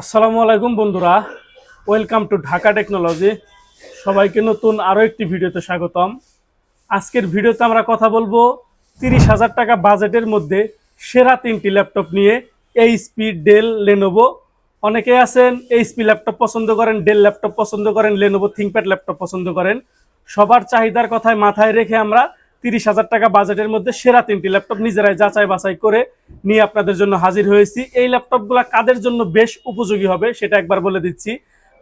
আসসালামু আলাইকুম বন্ধুরা। ওয়েলকাম টু ঢাকা টেকনোলজি সবাইকে নতুন আরও একটি ভিডিওতে স্বাগতম। আজকের ভিডিওতে আমরা কথা বলব তিরিশ হাজার টাকা বাজেটের মধ্যে সেরা তিনটি ল্যাপটপ নিয়ে এইচপি ডেল লেনোভো অনেকে আছেন এইচপি ল্যাপটপ পছন্দ করেন ডেল ল্যাপটপ পছন্দ করেন লেনোভো থিঙ্কপ্যাড ল্যাপটপ পছন্দ করেন। সবার চাহিদার কথায় মাথায় রেখে আমরা তিরিশ হাজার টাকা বাজেটের মধ্যে সেরা তিনটি ল্যাপটপ নিজেরাই যাচাই বাছাই করে নিয়ে আপনাদের জন্য হাজির হয়েছি। এই ল্যাপটপগুলো কাদের জন্য বেশ উপযোগী হবে সেটা একবার বলে দিচ্ছি।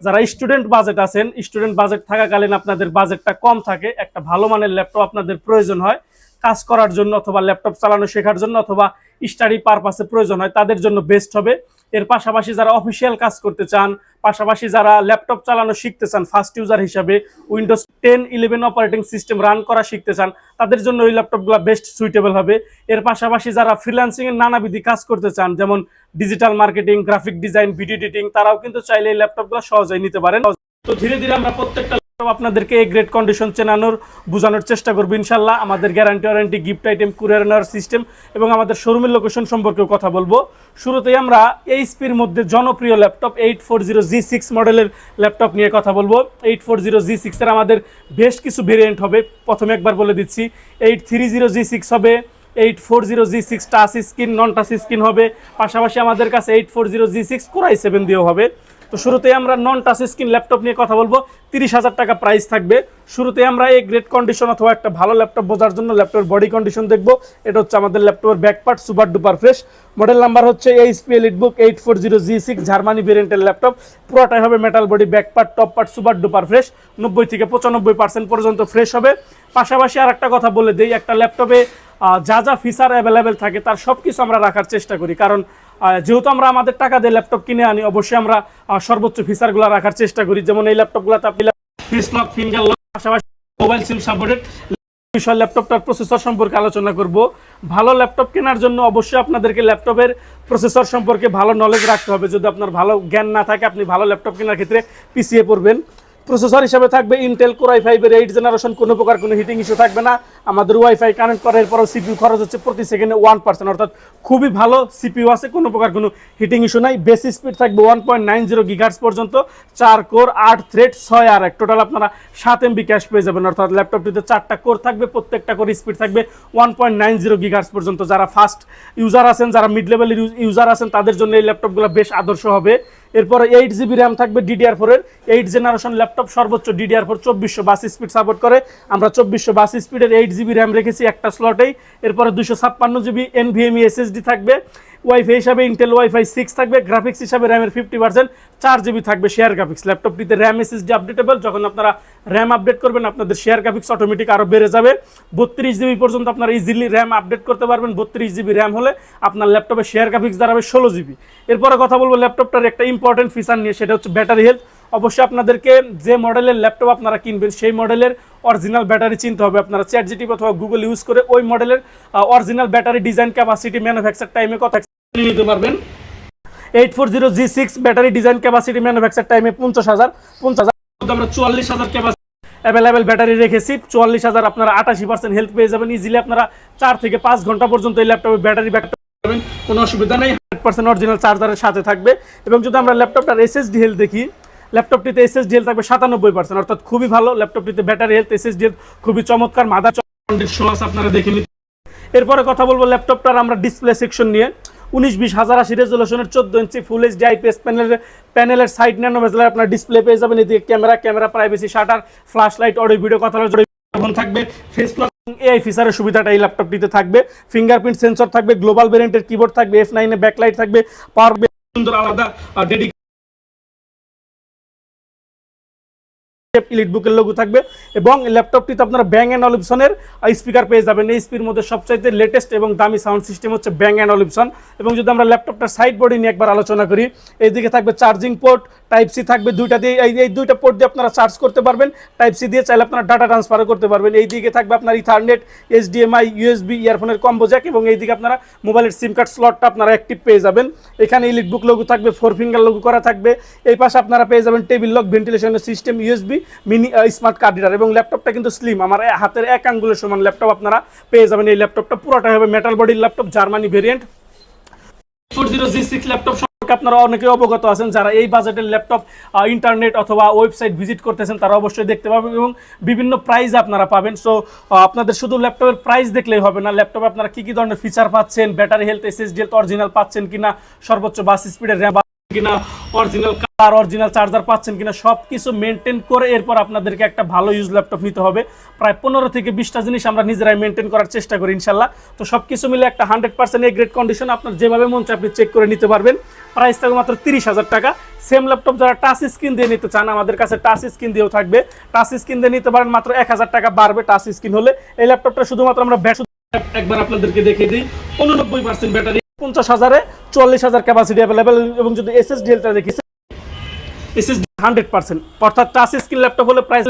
যারা স্টুডেন্ট বাজেট আছেন, স্টুডেন্ট বাজেট থাকাকালীন আপনাদের বাজেটটা কম থাকে, একটা ভালো মানের ল্যাপটপ আপনাদের প্রয়োজন হয়, কাজ করার জন্য অথবা ল্যাপটপ চালানো শেখার জন্য অথবা স্টাডি পারপাসে প্রয়োজন হয়, তাদের জন্য বেস্ট হবে। এর পাশাপাশি যারা অফিসিয়াল কাজ করতে চান, পাশাপাশি যারা ল্যাপটপ চালানো শিখতে চান ফার্স্ট ইউজার হিসাবে Windows ten eleven operating system run করা শিখতে চান, তাদের জন্য ওই ল্যাপটপগুলো বেস্ট সুইটেবল হবে। এর পাশাপাশি যারা ফ্রিল্যান্সিং এর নানাবিধি কাজ করতে চান, যেমন digital marketing graphic design video editing তারাও কিন্তু চাইলে এই ল্যাপটপগুলো সহজেই নিতে পারেন। তো ধীরে ধীরে আমরা প্রত্যেকটা আপনাদেরকে এই গ্রেড কন্ডিশন চেনানোর, বোঝানোর চেষ্টা করব ইনশাল্লাহ। আমাদের guarantee warranty gift item courier নেওয়ার সিস্টেম এবং আমাদের শোরুমের লোকেশন সম্পর্কেও কথা বলব। শুরুতেই আমরা এইচপির মধ্যে জনপ্রিয় laptop eight four zero G six মডেলের ল্যাপটপ নিয়ে কথা বলব। এইট ফোর জিরো জি সিক্সের আমাদের বেশ কিছু ভেরিয়েন্ট হবে। প্রথমে একবার বলে দিচ্ছি eight three zero G six হবে eight four zero G six touch screen non touch screen হবে। পাশাপাশি আমাদের কাছে eight four zero G six core i seven দিয়েও হবে। তো শুরুতেই আমরা নন টাচ স্ক্রিন ল্যাপটপ নিয়ে কথা বলব। তিরিশ হাজার টাকা প্রাইস থাকবে। শুরুতে আমরা এই গ্রেড কন্ডিশন অথবা একটা ভালো ল্যাপটপ বোঝার জন্য ল্যাপটপের বডি কন্ডিশন দেখব। এটা হচ্ছে আমাদের ল্যাপটপের back part super duper fresh model number হচ্ছে HP EliteBook eight four zero G six Germany ভেরিয়েন্টের ল্যাপটপ পুরোটাই হবে metal body back part top part super duper fresh নব্বই থেকে পঁচানব্বই পার্সেন্ট পর্যন্ত ফ্রেশ হবে। পাশাপাশি আর একটা কথা বলে দিই, একটা ল্যাপটপে যা যা ফিচার অ্যাভেলেবেল থাকে, তার সব কিছু আমরা রাখার চেষ্টা করি। কারণ যেহেতু আমরা আমাদের টাকা দিয়ে ল্যাপটপ কিনে আনি, অবশ্যই আমরা সর্বোচ্চ ফিচারগুলো রাখার চেষ্টা করি। যেমন এই ল্যাপটপগুলোতে আপনি পাশাপাশি মোবাইল সিম সাপোর্টেড বিষয় ল্যাপটপটার প্রসেসর সম্পর্কে আলোচনা করব। ভালো ল্যাপটপ কেনার জন্য অবশ্যই আপনাদেরকে ল্যাপটপের প্রসেসর সম্পর্কে ভালো নলেজ রাখতে হবে। যদি আপনার ভালো জ্ঞান না থাকে, আপনি ভালো ল্যাপটপ কেনার ক্ষেত্রে পিছিয়ে পড়বেন। প্রসেসর হিসাবে থাকবে ইন্টেল কোরাই ফাইভের এইট জেনারেশন কোনো প্রকার কোনো হিটিং ইস্যু থাকবে না। আমাদের ওয়াইফাই কানেক্ট করার পরও সিপিউ খরচ হচ্ছে প্রতি সেকেন্ডে ওয়ান পার্সেন্ট অর্থাৎ খুবই ভালো সিপিউ আছে, কোনো প্রকার কোনো হিটিং ইস্যু নাই। বেশি স্পিড থাকবে one point nine zero gigahertz পর্যন্ত, চার কোর আট থ্রেড ছয় আর এক। টোটাল আপনারা সাত এমবি ক্যাশ পেয়ে যাবেন, অর্থাৎ ল্যাপটপটিতে চারটা কোর থাকবে, প্রত্যেকটা করে স্পিড থাকবে one point nine zero gigahertz পর্যন্ত। যারা ফাস্ট ইউজার আছেন, যারা মিড লেভেলের ইউজার আছেন, তাদের জন্য এই ল্যাপটপগুলো বেশ আদর্শ হবে। এরপরে এইট জিবি র্যাম থাকবে ডিডিআর ফোরের এইট জেনারেশন ল্যাপটপ সর্বোচ্চ ডিডিআর ফোর চব্বিশশো বাস স্পিড সাপোর্ট করে। আমরা চব্বিশশো বাস স্পিডের এইট জিবি র্যাম রেখেছি একটা স্লটেই এরপরে দুশো ছাপ্পান্ন জিবি এনভিএমই এসএসডি থাকবে। ওয়াইফাই হিসাবে ইন্টেল ওয়াইফাই সিক্স থাকবে গ্রাফিক্স হিসাবে র্যামের ফিফটি পার্সেন্ট চার জিবি থাকবে শেয়ার গ্রাফিক্স ল্যাপটপটিতে র্যাম এস এসএসডি আপডেটেবল যখন আপনারা র্যাম আপডেট করবেন, আপনাদের শেয়ার গ্রাফিক্স অটোমেটিক আরও বেড়ে যাবে। বত্রিশ জিবি পর্যন্ত আপনারা ইজিলি র্যাম আপডেট করতে পারবেন, বত্রিশ জিবি র্যাম হলে আপনার ল্যাপটপে শেয়ার গ্রাফিক্স দাঁড়াবে ষোলো জিবি এরপরে কথা বলব ল্যাপটপটার একটা ইম্পর্টেন্ট ফিচার নিয়ে, সেটা হচ্ছে ব্যাটারি হেলথ অবশ্যই আপনাদেরকে যে মডেলের ল্যাপটপ আপনারা কিনবেন, সেই মডেলের অরিজিনাল ব্যাটারি চিনতে হবে। আপনারা চ্যাট জিটিপি অথবা গুগল ইউজ করে ওই মডেলের original battery design capacity manufacture টাইমে কথা নিতে পারবেন। Eight four zero G six battery design capacity manufacture টাইমে পঞ্চাশ হাজার পঞ্চাশ হাজার। আমরা চুয়াল্লিশ হাজার ক্যাপাসিটি অ্যাভেলেবেল ব্যাটারি রেখেছি চুয়াল্লিশ হাজার আপনারা আটাশি পার্সেন্ট হেলথ পেয়ে যাবেন। ইজিলি আপনারা চার থেকে পাঁচ ঘণ্টা পর্যন্ত এই ল্যাপটপে ব্যাটারি পাবেন কোনো অসুবিধা নেই। হান্ড্রেড পার্সেন্ট অরিজিনাল চার্জারের সাথে থাকবে। এবং যদি আমরা ল্যাপটপটার এসএসডি হেলথ দেখি ল্যাপটপটিতে এসএসডি হেলথ থাকবে সাতানব্বই পার্সেন্ট অর্থাৎ খুবই ভালো ল্যাপটপটিতে ব্যাটারি হেলথ এসএসডি হেলথ খুবই চমৎকার মাদা শো আছে আপনারা দেখে নিতে এরপরে কথা বলব ল্যাপটপটার আমরা ডিসপ্লে সেকশন নিয়ে। উনিশ বিশ হাজার আশি রেজলিউশনের চোদ্দ ইঞ্চি ফুল এইচ ডি আইপিএস প্যানেলের প্যানেলের সাইড ন্যানো আপনার ডিসপ্লে পেয়ে যাবেন। এদিকে camera camera privacy shutter flash light audio video কথা থাকবে ফেস এআই ফিচারের সুবিধাটা এই ল্যাপটপটিতে থাকবে। ফিঙ্গারপ্রিন্ট সেন্সর থাকবে গ্লোবাল ভেরিয়েন্টের কিবোর্ড থাকবে এফ নাইনে ব্যাকলাইট থাকবে পাওয়ার সুন্দর আলাদা ইলিট বুকের লোগো থাকবে এবং ল্যাপটপটিতে আপনারা ব্যাং অ্যান্ড অলিপসনের স্পিকার পেয়ে যাবেন। এই স্পির মধ্যে সবচাইতে লেটেস্ট এবং দামি সাউন্ড সিস্টেম হচ্ছে ব্যাং অ্যান্ড অলিপসন এবং যদি আমরা ল্যাপটপটার সাইড বডি নিয়ে একবার আলোচনা করি, এইদিকে থাকবে চার্জিং পোর্ট টাইপ সি থাকবে দুইটা দিয়ে, এই এই দুইটা পোর্ট দিয়ে আপনারা চার্জ করতে পারবেন। টাইপ সি দিয়ে চাইলে আপনারা ডাটা ট্রান্সফার করতে পারবেন। এই দিকে থাকবে আপনার ইথারনেট এইচডিএমআই ইউএসবি ইয়ারফোনের কম্বো জ্যাক এবং এইদিকে আপনারা মোবাইলের সিম কার্ড স্লটটা আপনারা অ্যাক্টিভ পেয়ে যাবেন। এখানে ইলিট বুক লোগো থাকবে ফোর ফিঙ্গার লোগো করা থাকবে। এই পাশে আপনারা পেয়ে যাবেন table lock ভেন্টিলেশনের system USB mini smart card reader এবং ল্যাপটপটা কিন্তু স্লিম আমার হাতের এক আঙ্গুলের সমান ল্যাপটপ আপনারা পেয়ে যাবেন। এই ল্যাপটপটা পুরোটা হবে মেটাল বডির laptop Germany variant four zero G six laptop আপনারা অনেকে অবগত আছেন যারা এই বাজেটের ল্যাপটপ ইন্টারনেট অথবা ওয়েবসাইট ভিজিট করতেছেন, তারা অবশ্যই দেখতে পাবেন এবং বিভিন্ন প্রাইজ আপনারা পাবেন। সো আপনাদের শুধু ল্যাপটপের প্রাইস দেখলেই হবে না। ল্যাপটপে আপনারা কি কি ধরনের ফিচার পাচ্ছেন? ব্যাটারি হেলথ, এসএসডি অরিজিনাল পাচ্ছেন কিনা? সর্বোচ্চ বাস স্পিডের র্যাম কিনা অরিজিনাল কালার অরিজিনাল চার্জার পাচ্ছেন কিনা সব কিছু মেনটেন করে এরপর আপনাদেরকে একটা ভালো ইউজ ল্যাপটপ নিতে হবে। প্রায় পনেরো থেকে বিশটা জিনিস আমরা নিজেরাই মেনটেন করার চেষ্টা করি ইনশাল্লাহ। তো সব কিছু মিলে একটা hundred percent A grade condition আপনার যেভাবে মন চায় আপনি চেক করে নিতে পারবেন। প্রাইস থাকবে মাত্র তিরিশ হাজার টাকা। সেম ল্যাপটপ যারা টাচ স্ক্রিন দিয়ে নিতে চান, আমাদের কাছে টাচ স্ক্রিন দিয়েও থাকবে। টাচ স্ক্রিন দিয়ে নিতে পারেন মাত্র এক হাজার টাকা বাড়বে টাচ স্ক্রিন হলে। এই ল্যাপটপটা শুধুমাত্র আমরা একবার আপনাদেরকে দেখিয়ে দিই, উননব্বই পার্সেন্ট ব্যাটারি পঞ্চাশ হাজারে চল্লিশ হাজার ক্যাপাসিটি অ্যাভেলেবেল এবং যদি এসএসডি এলটা দেখি এসএসডি হান্ড্রেড পার্সেন্ট অর্থাৎ টাচ স্ক্রিন ল্যাপটপ হলে প্রাইস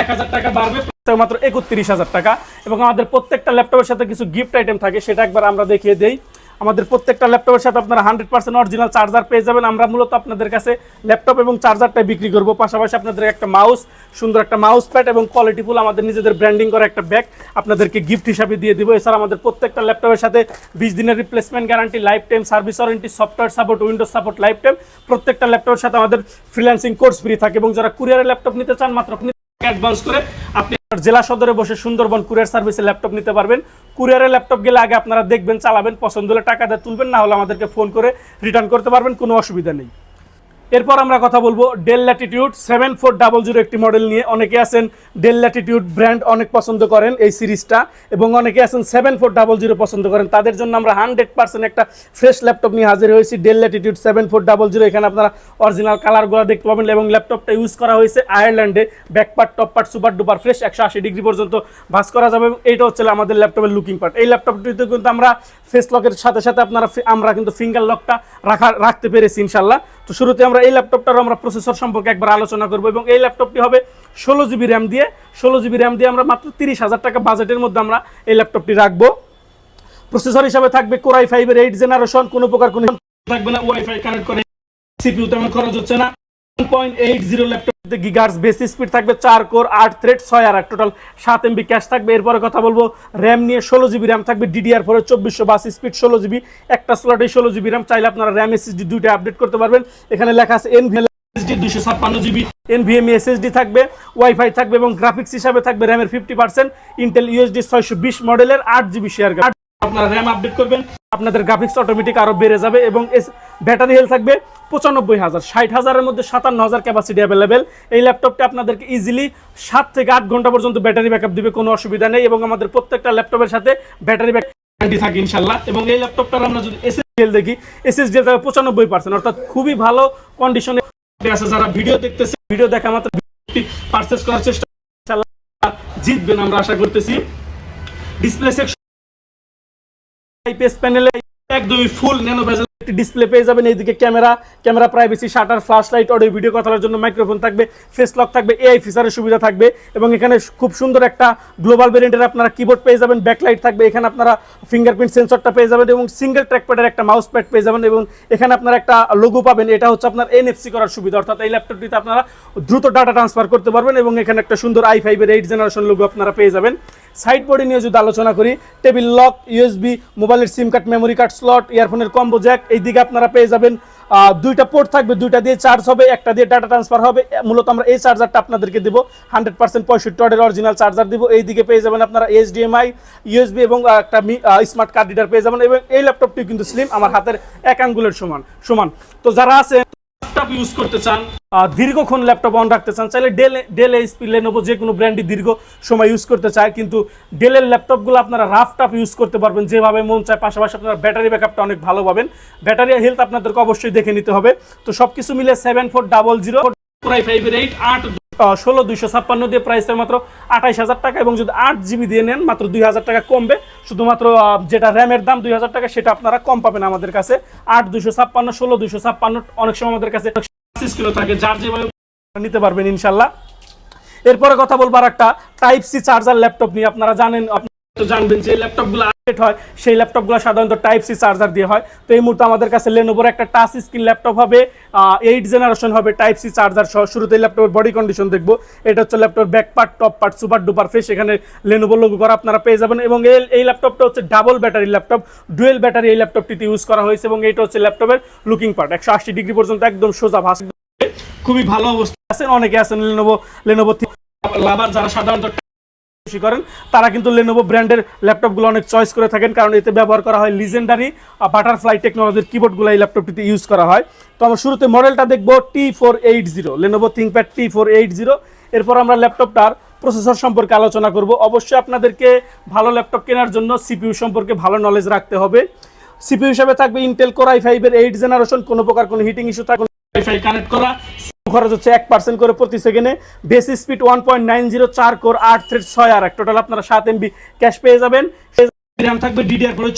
এক হাজার টাকা বাড়বে মাত্র একত্রিশ হাজার টাকা। এবং আমাদের প্রত্যেকটা ল্যাপটপের সাথে কিছু গিফট আইটেম থাকে, সেটা একবার আমরা দেখিয়ে দেই। আমাদের প্রত্যেকটা ল্যাপটপের সাথে আপনারা হান্ড্রেড পার্সেন্ট অরিজিনাল চার্জার পেয়ে যাবেন। আমরা মূলত আপনাদের কাছে ল্যাপটপ এবং চার্জারটাই বিক্রি করব। পাশাপাশি আপনাদের একটা মাউস সুন্দর একটা মাউস প্যাড এবং কোয়ালিটিফুল আমাদের নিজেদের ব্র্যান্ডিং করা একটা ব্যাগ আপনাদেরকে গিফট হিসাবে দিয়ে দিব। এছাড়া আমাদের প্রত্যেকটা ল্যাপটপের সাথে বিশ দিনের replacement guarantee lifetime service warranty software support Windows support lifetime প্রত্যেকটা ল্যাপটপের সাথে আমাদের ফ্রিল্যান্সিং কোর্স ফ্রি থাকে এবং যারা কুরিয়ারের ল্যাপটপ নিতে চান, মাত্র অ্যাডভান্স করে আপনি জেলা সদরে বসে সুন্দরবন কুরিয়ার সার্ভিসে ল্যাপটপ নিতে পারবেন। কুরিয়ারের ল্যাপটপ গেলে আগে আপনারা দেখবেন, চালাবেন, পছন্দ হলে টাকা তুলবেন, না হলে আমাদেরকে ফোন করে রিটার্ন করতে পারবেন, কোনো অসুবিধা নেই। এরপর আমরা কথা বলব Dell Latitude seven four double zero একটি মডেল নিয়ে। অনেকে আছেন ডেল ল্যাটিটিউড ব্র্যান্ড অনেক পছন্দ করেন এই সিরিজটা এবং অনেকে আছেন সেভেন ফোর ডাবল জিরো পছন্দ করেন। তাদের জন্য আমরা হান্ড্রেড পার্সেন্ট একটা ফ্রেশ ল্যাপটপ নিয়ে হাজির হয়েছি। Dell Latitude seven four double zero এখানে আপনারা অরিজিনাল কালারগুলো দেখতে পাবেন এবং ল্যাপটপটা ইউজ করা হয়েছে আয়ারল্যান্ডে back part top part super duper fresh একশো আশি ডিগ্রি পর্যন্ত ভাস করা যাবে এবং এইটা হচ্ছে আমাদের ল্যাপটপের লুকিং পার্ট এই ল্যাপটপটিতে কিন্তু আমরা ফেস লকের সাথে সাথে আপনারা আমরা কিন্তু ফিঙ্গার লকটা রাখা রাখতে পেরেছি ইনশাল্লাহ। তো শুরুতে আমরা এই ল্যাপটপটার আমরা প্রসেসর সম্পর্কে একবার আলোচনা করব এবং এই ল্যাপটপটি হবে ষোলো জিবি র্যাম দিয়ে, ষোলো জিবি র্যাম দিয়ে আমরা মাত্র তিরিশ হাজার টাকা বাজেটের মধ্যে আমরা এই ল্যাপটপটি রাখব। প্রসেসর হিসাবে থাকবে কোরাই ফাইভের এইট জেনারেশন কোনো প্রকার কোনো থাকবে না ওয়াইফাই কানেক্ট করে। সিপিউ তেমন খরচ হচ্ছে না। গিগার্স বেসি স্পিড থাকবে চার কোর আট থ্রেড ছয় আর টোটাল সাত এমবি ক্যাশ থাকবে। এরপরে কথা বলব র্যাম নিয়ে ষোলো জিবি র্যাম থাকবে ডিডিআর ফোরে চব্বিশশো বাস স্পিড ষোলো জিবি একটা স্লটে ষোলো জিবি র্যাম চাইলে আপনারা র্যাম এসএসডি দুইটা আপডেট করতে পারবেন। এখানে লেখা আছে এনভি এসএসডি দুশো ছাপ্পান্ন জিবি এনভিএমই এসএসডি থাকবে ওয়াইফাই থাকবে এবং গ্রাফিক্স হিসাবে থাকবে র্যামের ফিফটি পার্সেন্ট ইন্টেল ইউএসডি ছয়শো বিশ মডেলের আট জিবি শেয়ার আপনারা র্যাম আপডেট করবেন, আপনাদের গ্রাফিক্স অটোমেটিক আরও বেড়ে যাবে এবং ব্যাটারি হেলথ থাকবে পঁচানব্বই হাজার, ষাট হাজারের মধ্যে সাতান্ন হাজার ক্যাপাসিটি অ্যাভেলেবেল এই ল্যাপটপটি আপনাদেরকে ইজিলি সাত থেকে আট ঘণ্টা পর্যন্ত ব্যাটারি ব্যাকআপ দিবে, কোনো অসুবিধা নেই এবং আমাদের প্রত্যেকটা ল্যাপটপের সাথে ব্যাটারি ব্যাক থাকে ইনশাল্লাহ। এবং এই ল্যাপটপটার আমরা যদি এসএসডিএল দেখি এসএসডিএল থাকবে পঁচানব্বই পার্সেন্ট অর্থাৎ খুবই ভালো কন্ডিশনে আছে। যারা ভিডিও দেখতেছে ভিডিও দেখা মাত্র পারচেস করার চেষ্টা জিতবেন আমরা আশা করতেছি। ডিসপ্লে সেকশন আইপিএস প্যানেলে একদমই ফুল ন্যানো একটি ডিসপ্লে পেয়ে যাবেন। এইদিকে camera camera privacy shutter flash light audio video কথার জন্য মাইক্রোফোন থাকবে ফেস লক থাকবে এআই ফিচারের সুবিধা থাকবে এবং এখানে খুব সুন্দর একটা গ্লোবাল ভেরিয়েন্টের আপনারা কিবোর্ড পেয়ে যাবেন ব্যাকলাইট থাকবে, এখানে আপনারা ফিঙ্গারপ্রিন্ট সেন্সরটা পেয়ে যাবেন এবং সিঙ্গেল ট্র্যাকপ্যাডের একটা মাউস প্যাড পেয়ে যাবেন এবং এখানে আপনারা একটা লোগো পাবেন, এটা হচ্ছে আপনার এনএফসি করার সুবিধা, অর্থাৎ এই ল্যাপটপটিতে আপনারা দ্রুত ডাটা ট্রান্সফার করতে পারবেন এবং এখানে একটা সুন্দর আই ফাইভের এইট জেনারেশন লোগো আপনারা পেয়ে যাবেন। সাইড বোর্ডে নিয়ে যদি আলোচনা করি টেবিল লক ইউএসবি মোবাইলের SIM card memory card slot ইয়ারফোনের combo jack এইদিকে আপনারা পেয়ে যাবেন দুইটা পোর্ট থাকবে, দুইটা দিয়ে চার্জ হবে, একটা দিয়ে ডাটা ট্রান্সফার হবে। মূলত আমরা এই চার্জারটা আপনাদেরকে দেবো হান্ড্রেড পার্সেন্ট পঁয়ষট্টি ওয়াটের অরিজিনাল চার্জার দিব। এই দিকে পেয়ে যাবেন আপনারা এইচডিএমআই ইউএসবি এবং একটা স্মার্ট কার্ড রিডার পেয়ে যাবেন। এবং এই ল্যাপটপটি কিন্তু স্লিম আমার হাতের এক আঙ্গুলের সমান সমান। তো যারা আছে ল্যাপটপ ইউজ করতে চান? দীর্ঘক্ষণ ল্যাপটপ অন রাখতে চান, চাইলে ডেল ডেল এইচপি লেনোভো যে কোনো ব্র্যান্ডই দীর্ঘ সময় ইউজ করতে চায়, কিন্তু ডেলের ল্যাপটপগুলো আপনারা রাফ টাপ ইউজ করতে পারবেন, যেভাবে মন চায়। পাশাপাশি আপনারা ব্যাটারি ব্যাকআপটা অনেক ভালো পাবেন। ব্যাটারি হেলথ আপনাদেরকে অবশ্যই দেখে নিতে হবে। তো সব কিছু মিলে সেভেন ফোর ডাবল জিরো ফাইভের এইট আট ষোলো দুইশো ছাপ্পান্ন দিয়ে প্রাইস মাত্র আঠাইশ হাজার টাকা এবং যদি আট জিবি দিয়ে নেন মাত্র দুই হাজার টাকা কমবে। শুধুমাত্র যেটা র্যামের দাম দুই হাজার টাকা সেটা আপনারা কম পাবেন আমাদের কাছে। আট দুইশো ছাপ্পান্ন ষোলো দুইশো ছাপ্পান্ন অনেক সময় আমাদের কাছে কিলো থাকে যার যেভাবে নিতে পারবেন ইনশাল্লাহ। এরপরে কথা বলব আর একটা টাইপ সি চার্জার ল্যাপটপ নিয়ে। আপনারা জানেন জানবেন যে ল্যাপটপগুলো আপডেট হয়, সেই ল্যাপটপগুলো সাধারণত টাইপ সি চার্জার দিয়ে হয়। তো এই মুহূর্তে আমাদের কাছে লেনোভোর একটা টাচ স্ক্রিন ল্যাপটপ হবে এইট জেনারেশন হবে টাইপ সি চার্জার সহ। ল্যাপটপের বডি কন্ডিশন দেখব। এটা হচ্ছে laptop back part top part super duper face এখানে লেনোভো লোগো করা আপনারা পেয়ে যাবেন। এবং এই এই ল্যাপটপটা হচ্ছে double battery laptop dual battery এই ল্যাপটপটিতে ইউজ করা হয়েছে এবং এটা হচ্ছে ল্যাপটপের লুকিং পার্ট একশো আশি ডিগ্রি পর্যন্ত একদম সোজা ভাস খুবই ভালো অবস্থা আছেন অনেকে আছেন লেনোভো লেনোভো লাভার যারা সাধারণত বেশি করেন, তারা কিন্তু লেনোভো ব্র্যান্ডের ল্যাপটপগুলো অনেক চয়েস করে থাকেন, কারণ এতে ব্যবহার করা হয় লিজেন্ডারি বাটারফ্লাই টেকনোলজির কিবোর্ডগুলো এই ল্যাপটপটিতে ইউজ করা হয়। তো আমরা শুরুতে মডেলটা দেখব T four eight zero Lenovo ThinkPad T four eight zero এরপর আমরা ল্যাপটপটার প্রসেসর সম্পর্কে আলোচনা করব। অবশ্যই আপনাদেরকে ভালো ল্যাপটপ কেনার জন্য সিপিইউ সম্পর্কে ভালো নলেজ রাখতে হবে। সিপিইউ হিসাবে থাকবে ইন্টেল কোরাই ফাইভের এইট জেনারেশন কোনো প্রকার কোনো হিটিং ইস্যু থাকবে কানেক্ট করা। খরচ হচ্ছে এক পার্সেন্ট করে প্রতি সেকেন্ডে base speed one point nine zero চার কোর আট থ্রেড ছয় আর এক। টোটাল আপনারা সাত এমবি ক্যাশ পেয়ে যাবেন। র্যাম থাকবে ডিডিআর করে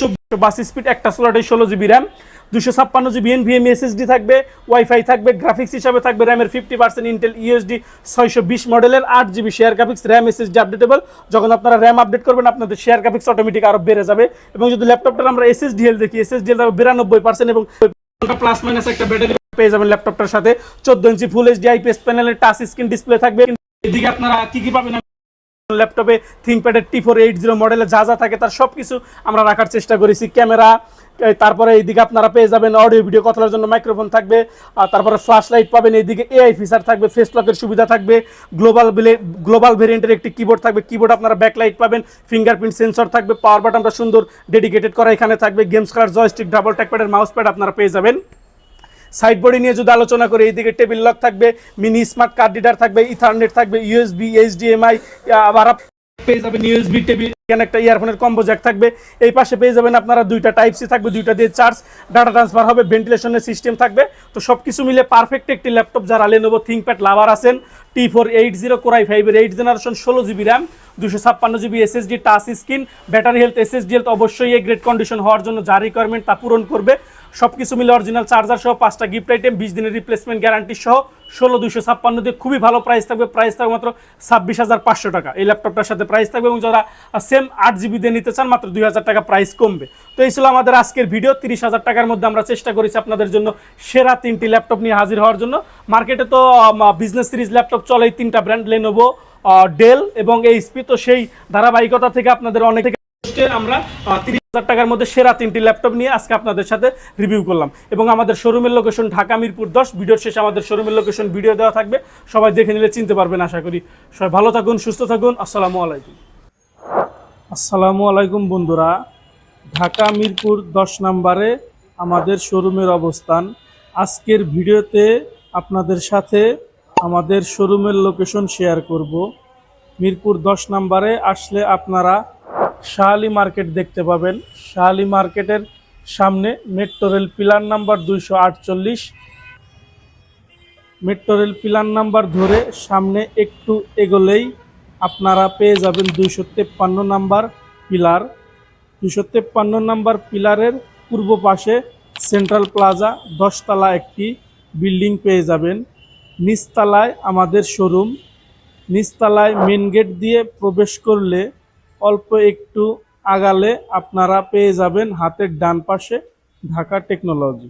স্পিড একটা স্লটে ষোলো জিবি র্যাম দুশো ছাপ্পান্ন জিবি এসএসডি থাকবে। ওয়াইফাই থাকবে। গ্রাফিক্স হিসাবে থাকবে র্যামের ফিফটি পার্সেন্ট ইন্টেল ইউএসডি ছয়শো বিশ মডেলের আট GB share graphics RAM SSD updatable যখন আপনারা র্যাম আপডেট করবেন, আপনাদের শেয়ার গ্রাফিক্স অটোমেটিক আরও বেড়ে যাবে। এবং যদি ল্যাপটপটা আমরা এসএসডিএল দেখি এসএসডিএল থাকবে বিরানব্বই পার্সেন্ট এবং প্লাস মাইনাস একটা ব্যাটারি পেয়ে যাবেন ল্যাপটপটার সাথে। চোদ্দ ইঞ্চি ফুল এইচডি আইপিএস প্যানেলের টাচ স্ক্রিন ডিসপ্লে থাকবে। এদিকে আপনারা কি কি পাবেন? ল্যাপটপে থিঙ্কপ্যাডের টি ফোর এইট জিরো মডেলে যা যা থাকে তার সব কিছু আমরা রাখার চেষ্টা করেছি। ক্যামেরা তারপরে এইদিকে আপনারা পেয়ে যাবেন অডিও ভিডিও কথার জন্য মাইক্রোফোন থাকবে। আর তারপরে ফ্ল্যাশ লাইট পাবেন, এইদিকে এআই ফিচার থাকবে ফেস লকের সুবিধা থাকবে। গ্লোবাল গ্লোবাল ভেরিয়েন্টের একটি কিবোর্ড থাকবে কিবোর্ড আপনারা ব্যাকলাইট পাবেন ফিঙ্গারপ্রিন্ট সেন্সর থাকবে পাওয়ার বাটনটা সুন্দর ডেডিকেটেড করা এখানে থাকবে গেমস খেলার জয়স্টিক ডাবল ট্যাকপ্যাডের মাউস প্যাড আপনারা পেয়ে যাবেন। সাইড বডি নিয়ে যদি আলোচনা করি, এইদিকে টেবিল লক থাকবে মিনি স্মার্ট কার্ড রিডার থাকবে ইথারনেট থাকবে ইউএসবি এইচডিএমআই আবার পেয়ে যাবেন ইউএসবি টেবিল। এখানে একটা ইয়ারফোনের কম্বো জ্যাক থাকবে। এই পাশে পেয়ে যাবেন আপনারা দুইটা টাইপ সি থাকবে, দুইটা দিয়ে চার্জ ডাটা ট্রান্সফার হবে ভেন্টিলেশনের সিস্টেম থাকবে। তো সব কিছু মিলে পারফেক্ট একটি ল্যাপটপ যারা লেনোভো থিঙ্কপ্যাড লাভার আছেন T four eight zero core i ফাইভের এইট জেনারেশন ষোলো জিবি র্যাম দুশো ছাপ্পান্ন GB SSD touch screen battery health SSD health অবশ্যই গ্রেড কন্ডিশন হওয়ার জন্য যা রিকোয়ারমেন্ট তা পূরণ করবে। সব কিছু মিলে অরিজিনাল চার্জার সহ পাঁচটা গিফট আইটেম বিশ দিনের রিপ্লেসমেন্ট গ্যারান্টি সহ ষোলো দুশো ছাপ্পান্ন দিয়ে খুবই ভালো প্রাইস থাকবে। প্রাইস থাকবে মাত্র ছাব্বিশ হাজার পাঁচশো টাকা। এই ল্যাপটপটার সাথে প্রাইস থাকবে এবং যারা সেম আট জিবি দিয়ে নিতে চান, মাত্র দুই হাজার টাকা প্রাইস কমবে। তো এই ছিল আমাদের আজকের ভিডিও তিরিশ হাজার টাকার মধ্যে আমরা চেষ্টা করেছি আপনাদের জন্য সেরা তিনটি ল্যাপটপ নিয়ে হাজির হওয়ার জন্য। মার্কেটে তো বিজনেস সিরিজ ল্যাপটপ চলে, এই তিনটা ব্র্যান্ড লেনোভো ডেল এবং এইচপি তো সেই ধারাবাহিকতা থেকে আপনাদের অনেক থেকে আমরা তিরিশ হাজার টাকার মধ্যে সেরা তিনটি ল্যাপটপ নিয়ে আজকে আপনাদের সাথে রিভিউ করলাম। এবং আমাদের শোরুমের লোকেশন ঢাকা মিরপুর দশ, ভিডিওর শেষে আমাদের শোরুমের লোকেশন ভিডিও দেওয়া থাকবে। সবাই দেখে নিলে চিনতে পারবেন, আশা করি। সবাই ভালো থাকুন, সুস্থ থাকুন, আসসালামু আলাইকুম। আসসালামু আলাইকুম বন্ধুরা, ঢাকা মিরপুর দশ নম্বরে আমাদের শোরুমের অবস্থান। আজকের ভিডিওতে আপনাদের সাথে আমাদের শোরুমের লোকেশন শেয়ার করব। মিরপুর দশ নম্বরে আসলে আপনারা শাহালি মার্কেট দেখতে পাবেন। শাহালি মার্কেটের সামনে মেট্রো রেল পিলার নাম্বার দুইশো আটচল্লিশ। মেট্রো রেল পিলার নাম্বার ধরে সামনে একটু এগোলেই আপনারা পেয়ে যাবেন দুইশো তেপ্পান্ন নাম্বার পিলার। দুইশো তেপ্পান্ন নাম্বার পিলারের পূর্ব পাশে সেন্ট্রাল প্লাজা, দশতলা একটি বিল্ডিং পেয়ে যাবেন। নিচতলায় আমাদের শোরুম। নিচতলায় মেন গেট দিয়ে প্রবেশ করলে অল্প একটু আগালে আপনারা পেয়ে যাবেন হাতের ডান পাশে ঢাকা টেকনোলজি।